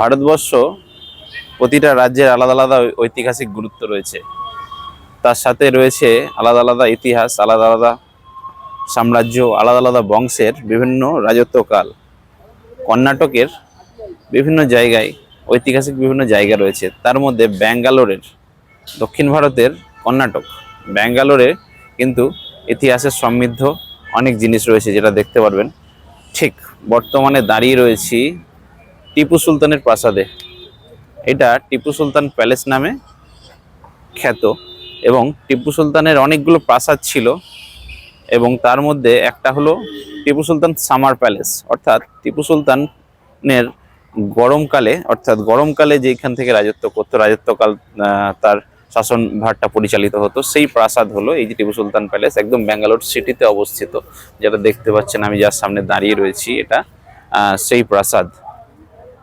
ভারতবর্ষ প্রতিটা রাজ্যের আলাদা আলাদা ঐতিহাসিক গুরুত্ব রয়েছে। তার সাথে রয়েছে আলাদা আলাদা ইতিহাস, আলাদা আলাদা সাম্রাজ্য, আলাদা আলাদা বংশের বিভিন্ন রাজত্বকাল। কর্ণাটকের বিভিন্ন জায়গায়, ঐতিহাসিক বিভিন্ন জায়গা রয়েছে। তার মধ্যে ব্যাঙ্গালোরের, দক্ষিণ ভারতের কর্ণাটক। ব্যাঙ্গালোরে কিন্তু ইতিহাসের সমৃদ্ধ অনেক জিনিস রয়েছে যেটা দেখতে পারবেন। ঠিক বর্তমানে দাঁড়িয়ে রয়েছি টিপু সুলতানের প্রাসাদে। এটা টিপু সুলতান প্যালেস নামে খ্যাত এবং টিপু সুলতানের অনেকগুলো প্রাসাদ ছিল এবং তার মধ্যে একটা হলো টিপু সুলতান সামার প্যালেস। অর্থাৎ টিপু সুলতানের গরমকালে, অর্থাৎ গরমকালে যেখান থেকে রাজত্ব করতো, রাজত্বকাল তার শাসন ভারটা পরিচালিত হতো, সেই প্রাসাদ হলো এই যে টিপু সুলতান প্যালেস, একদম ব্যাঙ্গালোর সিটিতে অবস্থিত। যেটা দেখতে পাচ্ছেন আমি যার সামনে দাঁড়িয়ে রয়েছি, এটা সেই প্রাসাদ।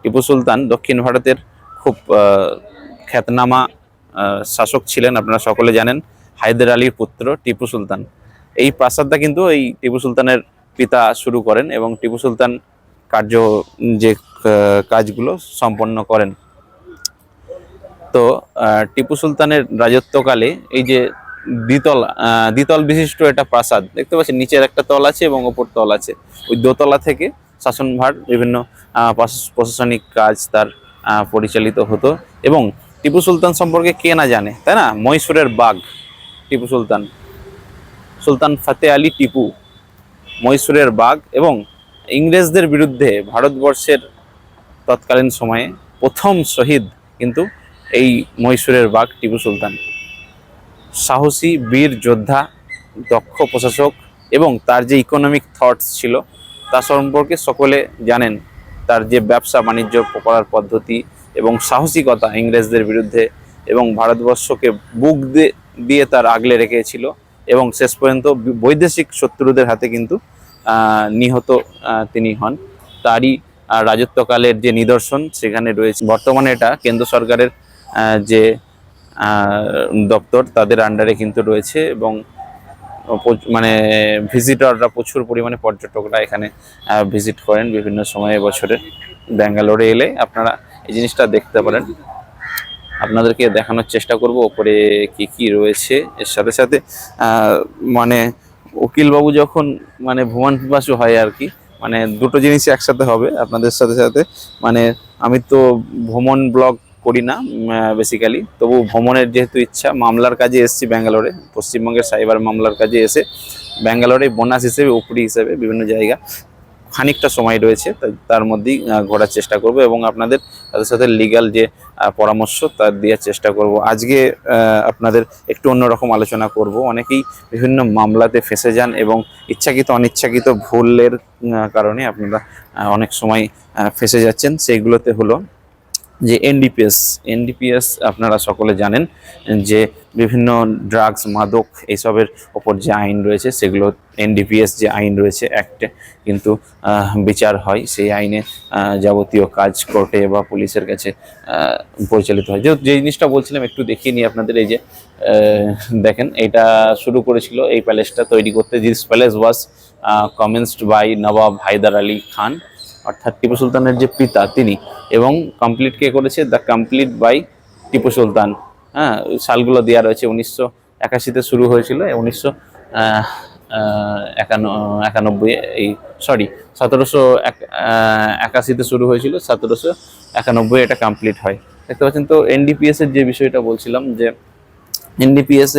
টিপু সুলতান দক্ষিণ ভারতের খুব খ্যাতনামা শাসক ছিলেন, আপনারা সকলে জানেন, হায়দার আলীর পুত্র টিপু সুলতান। এই প্রাসাদটা কিন্তু এই টিপু সুলতানের পিতা শুরু করেন এবং টিপু সুলতান কার্য, যে কাজগুলো সম্পন্ন করেন। তো টিপু সুলতানের রাজত্বকালে এই যে দ্বিতল দ্বিতল বিশিষ্ট একটা প্রাসাদ, দেখতে পাচ্ছেন, নিচের একটা তল আছে এবং ওপর তল আছে। ওই দোতলা থেকে শাসনভার বিভিন্ন প্রশাস- প্রশাসনিক কাজ তার পরিচালিত হতো এবং টিপু সুলতান সম্পর্কে কে না জানে, তাই না? মহীশূরের বাঘ, টিপু সুলতান। সুলতান ফাতে আলী টিপু, মহীশূরের বাঘ এবং ইংরেজদের বিরুদ্ধে ভারতবর্ষের তৎকালীন সময়ে প্রথম শহীদ কিন্তু এই মহীশূরের বাঘ টিপু সুলতান। সাহসী, বীর যোদ্ধা, দক্ষ প্রশাসক এবং তার যে ইকোনমিক থটস ছিল তা সম্পর্কে সকলে জানেন। তার যে ব্যবসা বাণিজ্য করার পদ্ধতি এবং সাহসিকতা ইংরেজদের বিরুদ্ধে এবং ভারতবর্ষকে বুক দিয়ে তার আগলে রেখেছিল এবং শেষ পর্যন্ত বৈদেশিক শত্রুদের হাতে কিন্তু নিহত তিনি হন। তারই রাজত্বকালের যে নিদর্শন সেখানে রয়েছে। বর্তমানে এটা কেন্দ্র সরকারের যে দপ্তর তাদের আন্ডারে কিন্তু রয়েছে এবং মানে ভিজিটররা প্রচুর পরিমাণে পর্যটকরা এখানে ভিজিট করেন বিভিন্ন সময়ে বছরে। ব্যাঙ্গালোরে এলে আপনারা এই জিনিসটা দেখতে পারেন। আপনাদেরকে দেখানোর চেষ্টা করব ওপরে কি কি রয়েছে। এর সাথে সাথে মানে উকিলবাবু যখন মানে ভ্রমণ পিপাসু হয় আর কি মানে দুটো জিনিসই একসাথে হবে আপনাদের সাথে সাথে। মানে আমি তো ভ্রমণ ব্লগ করি না বেসিক্যালি তবু ভ্রমণের যেহেতু ইচ্ছা, মামলার কাজে এসেছি ব্যাঙ্গালোরে। পশ্চিমবঙ্গের সাইবার মামলার কাজে এসে ব্যাঙ্গালোরে বোনাস হিসেবে, উপরি হিসেবে বিভিন্ন জায়গা খানিকটা সময় রয়েছে তার মধ্যেই ঘোরার চেষ্টা করব এবং আপনাদের, তাদের সাথে লিগ্যাল যে পরামর্শ তার দেওয়ার চেষ্টা করব। আজকে আপনাদের একটু অন্যরকম আলোচনা করব। অনেকেই বিভিন্ন মামলাতে ফেসে যান এবং ইচ্ছাকৃত, অনিচ্ছাকৃত ভুলের কারণে আপনারা অনেক সময় ফেসে যাচ্ছেন। সেইগুলোতে হলো যে এনডিপিএস এনডিপিএস আপনারা সকলে জানেন যে বিভিন্ন ড্রাগস মাদক এইসবের ওপর যে আইন রয়েছে সেগুলো এনডিপিএস যে আইন রয়েছে অ্যাক্টে কিন্তু বিচার হয়। সেই আইনে যাবতীয় কাজ কোর্টে বা পুলিশের কাছে পরিচালিত হয়। যেহেতু যে জিনিসটা বলছিলাম একটু দেখিয়ে নিই আপনাদের, এই যে দেখেন এটা শুরু করেছিল এই প্যালেসটা তৈরি করতে। This palace was commenced by Nawab Haidar Ali Khan. অর্থাৎ টিপু সুলতানের যে পিতা তিনি এবং কমপ্লিট কে করেছে? The complete by Tipu Sultan. হ্যাঁ সালগুলো দেওয়া রয়েছে উনিশশো একাশিতে শুরু হয়েছিল উনিশশো একানব্বই এই সরি সতেরোশো একাশিতে শুরু হয়েছিল, সতেরোশো একানব্বই এটা কমপ্লিট হয়। দেখতে পাচ্ছেন তো এনডিপিএস এর যে বিষয়টা বলছিলাম যে এনডিপিএস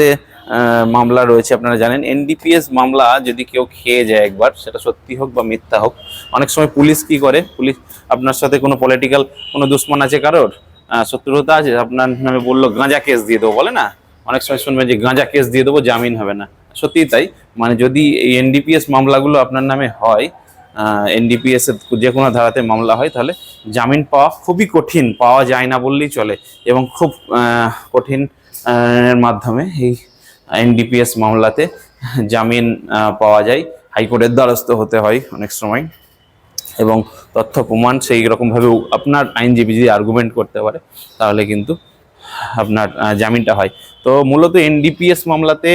মামলা রয়েছে, আপনারা জানেন। এনডিপিএস মামলা যদি কেউ খেয়ে যায় একবার, সেটা সত্যি হোক বা মিথ্যা হোক, অনেক সময় পুলিশ কি করে? পুলিশ আপনার সাথে কোনো পলিটিক্যাল কোনো দুশ্মন আছে কারোর? শত্রুতা আছে? আপনার নামে বলল, গাঁজা কেস দিয়ে দেবো, বলে না? অনেক সময় শুনবেন যে, গাঁজা কেস দিয়ে দেবো, জামিন হবে না। সত্যিই তাই। মানে যদি এই এনডিপিএস মামলাগুলো আপনার নামে হয় এনডিপিএস এর যে কোনো ধারাতে মামলা হয়, তাহলে জামিন পাওয়া খুবই কঠিন, পাওয়া যায় না বললেই চলে। এবং খুব কঠিন এর মাধ্যমে এই এনডিপিএস মামলাতে জামিন পাওয়া যায়। হাইকোর্টের দ্বারস্থ হতে হয় অনেক সময়। এবং তথ্য, প্রমাণ সেই রকমভাবে আপনার আইনজীবী যদি আর্গুমেন্ট করতে পারে, তাহলে কিন্তু আপনার জামিনটা হয়। তো মূলত এনডিপিএস মামলাতে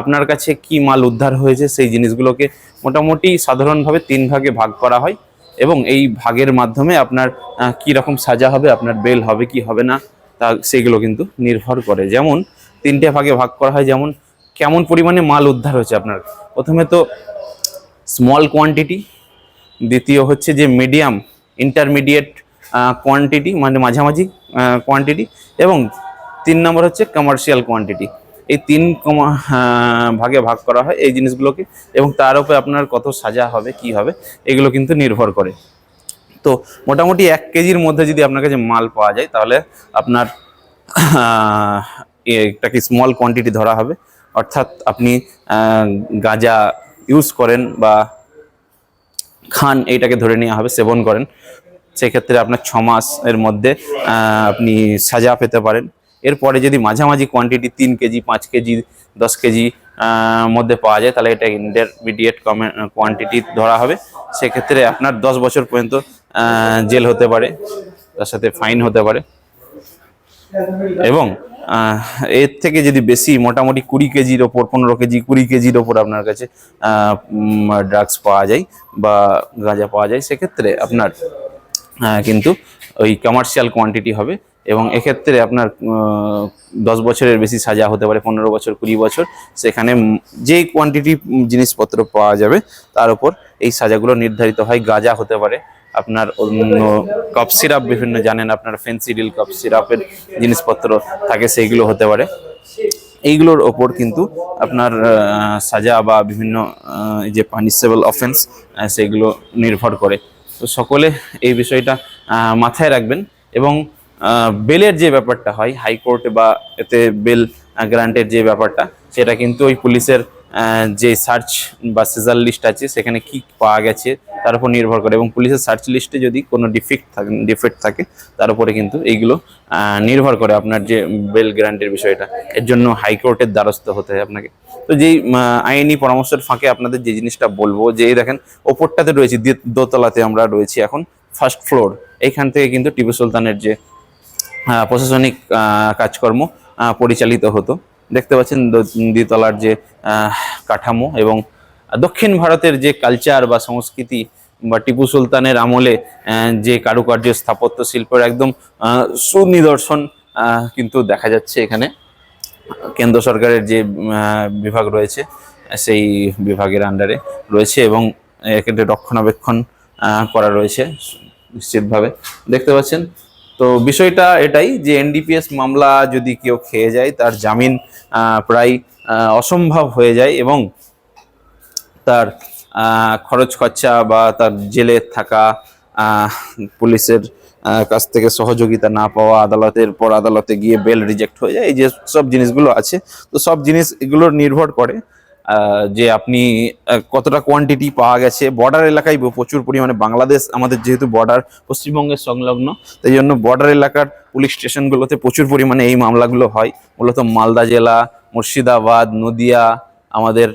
আপনার কাছে কি মাল উদ্ধার হয়েছে সেই জিনিসগুলোকে মোটামুটি সাধারণভাবে তিন ভাগে ভাগ করা হয়। এবং এই ভাগের মাধ্যমে আপনার কি রকম সাজা হবে, আপনার বেল হবে, কি হবে না, তা সেগুলো কিন্তু নির্ভর করে। যেমন তিনটে ভাগে ভাগ করা হয়, যেমন কেমন পরিমাণে মাল উদ্ধার হয়েছে আপনার? প্রথমে তো স্মল কোয়ান্টিটি দ্বিতীয় হচ্ছে যে মিডিয়াম ইন্টারমিডিয়েট কোয়ান্টিটি মানে মাঝামাঝি কোয়ান্টিটি এবং তিন নম্বর হচ্ছে কমার্শিয়াল কোয়ান্টিটি এই তিন ভাগে ভাগ করা হয় এই জিনিসগুলোকে, এবং তার উপরে আপনার কত সাজা হবে, কি হবে, এগুলো কিন্তু নির্ভর করে। তো মোটামুটি এক কেজির মধ্যে যদি আপনার কাছে মাল পাওয়া যায়, তাহলে আপনার এটাকে স্মল কোয়ান্টিটি ধরা হবে। অর্থাৎ আপনি গাঁজা ইউজ করেন বা খান এইটাকে ধরে নেওয়া হবে, সেবন করেন। সেক্ষেত্রে আপনার ছ মাসের মধ্যে আপনি সাজা পেতে পারেন। এরপরে যদি মাঝামাঝি কোয়ান্টিটি তিন কেজি, পাঁচ কেজি, দশ কেজি মধ্যে পাওয়া যায়, তাহলে এটা ইন্টারমিডিয়েট কোয়ান্টিটি ধরা হবে। সেক্ষেত্রে আপনার দশ বছর পর্যন্ত জেল হতে পারে, তার সাথে ফাইন হতে পারে। এবং এর থেকে যদি বেশি মোটামুটি কুড়ি কেজির ওপর, পনেরো কেজি, কুড়ি কেজির ওপর আপনার কাছে ড্রাগস পাওয়া যায় বা গাঁজা পাওয়া যায়, সেক্ষেত্রে আপনার কিন্তু ওই কমার্শিয়াল কোয়ান্টিটি হবে এবং এক্ষেত্রে আপনার দশ বছরের বেশি সাজা হতে পারে, পনেরো বছর, কুড়ি বছর, সেখানে যেই কোয়ান্টিটি জিনিসপত্র পাওয়া যাবে, তার উপর এই সাজাগুলো নির্ধারিত হয়। গাঁজা হতে পারে আপনার অন্য কফ সিরাপ বিভিন্ন জানেন আপনার ফেন্সিডিল কপ সিরাপের জিনিসপত্র থাকে, সেইগুলো হতে পারে। এইগুলোর ওপর কিন্তু আপনার সাজা বা বিভিন্ন যে পানিশেবল অফেন্স সেগুলো নির্ভর করে। তো সকলে এই বিষয়টা মাথায় রাখবেন এবং বেলের যে ব্যাপারটা হয়, হাইকোর্টে বা এতে বেল গ্রান্টের যে ব্যাপারটা, সেটা কিন্তু ওই পুলিশের যে সার্চ বা সিজার লিস্ট আছে, সেখানে কি পাওয়া গেছে, তার উপর নির্ভর করে। এবং পুলিশের সার্চ লিস্টে যদি কোনো ডিফেক্ট থাকে ডিফেক্ট থাকে, তার উপরে কিন্তু এইগুলো নির্ভর করে আপনার যে বেল গ্রান্টের বিষয়টা। এর জন্য হাইকোর্টের দ্বারস্থ হতে হয় আপনাকে। তো যেই আইনি পরামর্শের ফাঁকে আপনাদের যে জিনিসটা বলব, যে দেখেন, ওপরটাতে রয়েছে দোতলাতে আমরা রয়েছি এখন ফার্স্ট ফ্লোর এইখান থেকে কিন্তু টিপু সুলতানের যে প্রশাসনিক কাজকর্ম পরিচালিত হতো। দেখতে পাচ্ছেন দ্বিতলার যে কাঠামো এবং দক্ষিণ ভারতের যে কালচার বা সংস্কৃতি বা টিপু সুলতানের আমলে যে কারুকার্য স্থাপত্য শিল্পের একদম সুনিদর্শন কিন্তু দেখা যাচ্ছে এখানে। কেন্দ্র সরকারের যে বিভাগ রয়েছে, সেই বিভাগের আন্ডারে রয়েছে এবং এক্ষেত্রে রক্ষণাবেক্ষণ করা রয়েছে, নিশ্চিতভাবে। দেখতে পাচ্ছেন তো বিষয়টা এটাই যে এনডিপিএস মামলা যদি কেউ খেয়ে যায়, তার জামিন প্রায় অসম্ভব হয়ে যায় এবং তার খরচ খরচা বা তার জেলে থাকা পুলিশের কাছ থেকে সহযোগিতা না পাওয়া, আদালতের পর আদালতে গিয়ে বেল রিজেক্ট হয়ে যায়, এই যে সব জিনিসগুলো আছে, তো সব জিনিস এগুলো নির্ভর করে যে আপনি কতটা কোয়ান্টিটি পাওয়া গেছে। বর্ডার এলাকায় প্রচুর পরিমাণে বাংলাদেশ, আমাদের যেহেতু বর্ডার পশ্চিমবঙ্গের সংলগ্ন, তাই জন্য বর্ডার এলাকার পুলিশ স্টেশনগুলোতে প্রচুর পরিমাণে এই মামলাগুলো হয়। মূলত মালদা জেলা, মুর্শিদাবাদ, নদিয়া, আমাদের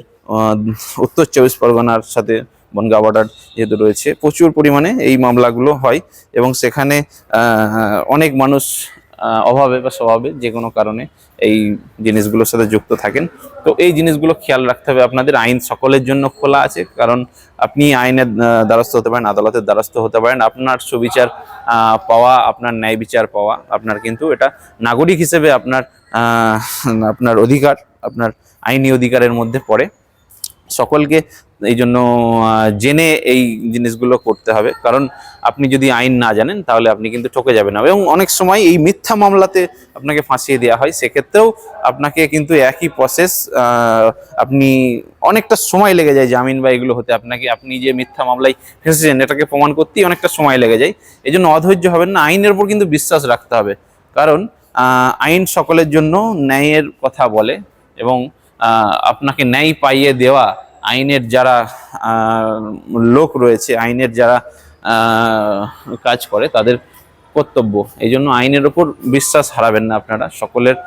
উত্তর চব্বিশ পরগনার সাথে বনগাঁ বর্ডার যেহেতু রয়েছে, প্রচুর পরিমাণে এই মামলাগুলো হয়। এবং সেখানে অনেক মানুষ অভাবে বা স্বভাবে যে কোনো কারণে এই জিনিসগুলোর সাথে যুক্ত থাকেন। তো এই জিনিসগুলো খেয়াল রাখতে হবে। আপনাদের আইন সকলের জন্য খোলা আছে, কারণ আপনি আইনের দ্বারস্থ হতে পারেন, আদালতের দ্বারস্থ হতে পারেন। আপনার সুবিচার পাওয়া, আপনার ন্যায় বিচার পাওয়া, আপনার কিন্তু এটা নাগরিক হিসেবে আপনার আপনার অধিকার, আপনার আইনি অধিকারের মধ্যে পড়ে। সকলকে এই জন্য জেনে এই জিনিসগুলো করতে হবে। কারণ আপনি যদি আইন না জানেন, তাহলে আপনি কিন্তু ঠকে যাবেন না। এবং অনেক সময় এই মিথ্যা মামলাতে আপনাকে ফাঁসিয়ে দেওয়া হয়। সেক্ষেত্রেও আপনাকে কিন্তু একই প্রসেস আপনি অনেকটা সময় লেগে যায় জামিন বা এগুলো হতে। আপনাকে, আপনি যে মিথ্যা মামলায় ফেসেছেন, এটাকে প্রমাণ করতেই অনেকটা সময় লেগে যায়। এই জন্য অধৈর্য হবেন না। আইনের উপর কিন্তু বিশ্বাস রাখতে হবে। কারণ আইন সকলের জন্য ন্যায়ের কথা বলে এবং আপনাকে ন্যায় পাইয়ে দেওয়া আইনের যারা লোক রয়েছে আইনের যারা কাজ করে তাদের কর্তব্য। এই জন্য আইনের ওপর বিশ্বাস হারাবেন না আপনারা। সকলের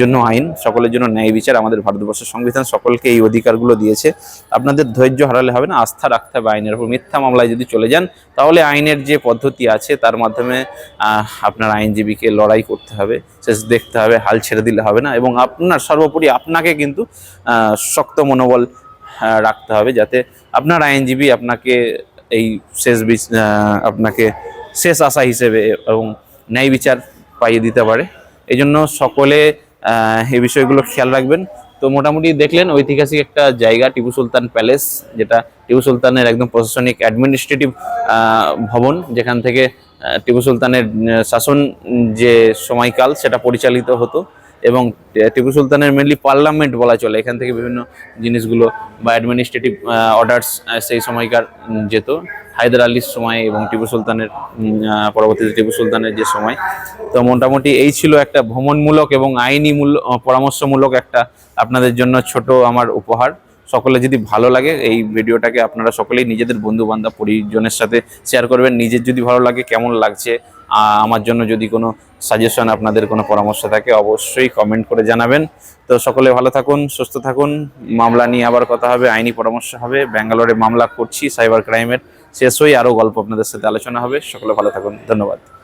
জন্য আইন, সকলের জন্য ন্যায় বিচার আমাদের ভারতবর্ষের সংবিধান সকলকে এই অধিকারগুলো দিয়েছে। আপনাদের ধৈর্য হারালে হবে না, আস্থা রাখতে হবে আইনের ওপর মিথ্যা মামলায় যদি চলে যান, তাহলে আইনের যে পদ্ধতি আছে, তার মাধ্যমে আপনার আইনজীবীকে লড়াই করতে হবে, শেষ দেখতে হবে, হাল ছেড়ে দিলে হবে না এবং আপনার সর্বোপরি আপনাকে কিন্তু শক্ত মনোবল রাখতে হবে যাতে আপনার আইনজীবী আপনাকে এই শেষ আপনাকে শেষ আশা হিসেবে এবং ন্যায় বিচার পাইয়ে দিতে পারে। এই জন্য সকলে এই বিষয়গুলো খেয়াল রাখবেন। তো মোটামুটি দেখলেন ঐতিহাসিক একটা জায়গা, টিপু সুলতান প্যালেস, যেটা টিপু সুলতানের একদম প্রশাসনিক অ্যাডমিনিস্ট্রেটিভ ভবন, যেখান থেকে টিপু সুলতানের শাসন যে সময়কাল, সেটা পরিচালিত হতো। এবং টিপু সুলতানের মেনলি পার্লামেন্ট বলা চলে, এখান থেকে বিভিন্ন জিনিসগুলো বা অ্যাডমিনিস্ট্রেটিভ অর্ডার্স সেই সময়কার যেত। হায়দার আলীর সময় এবং টিপু সুলতানের পরবর্তীতে টিপু সুলতানের যে সময়। তো মোটামুটি এই ছিল একটা ভ্রমণমূলক এবং আইনি মূল্য পরামর্শমূলক একটা আপনাদের জন্য ছোট আমার উপহার। সকলে যদি ভালো লাগে, এই ভিডিওটাকে আপনারা সকলেই নিজেদের বন্ধু বান্ধব পরিজনের সাথে শেয়ার করবেন। নিজের যদি ভালো লাগে, কেমন লাগছে আমার জন্য যদি কোনো সাজেশন আপনাদের কোনো পরামর্শ থাকে, অবশ্যই কমেন্ট করে জানাবেন। তো সকলে ভালো থাকুন, সুস্থ থাকুন। মামলা নিয়ে আবার কথা হবে, আইনি পরামর্শ হবে। ব্যাঙ্গালোরে মামলা করছি সাইবার ক্রাইমের শেষ হয়ে আরও গল্প আপনাদের সাথে আলোচনা হবে। সকলে ভালো থাকুন, ধন্যবাদ।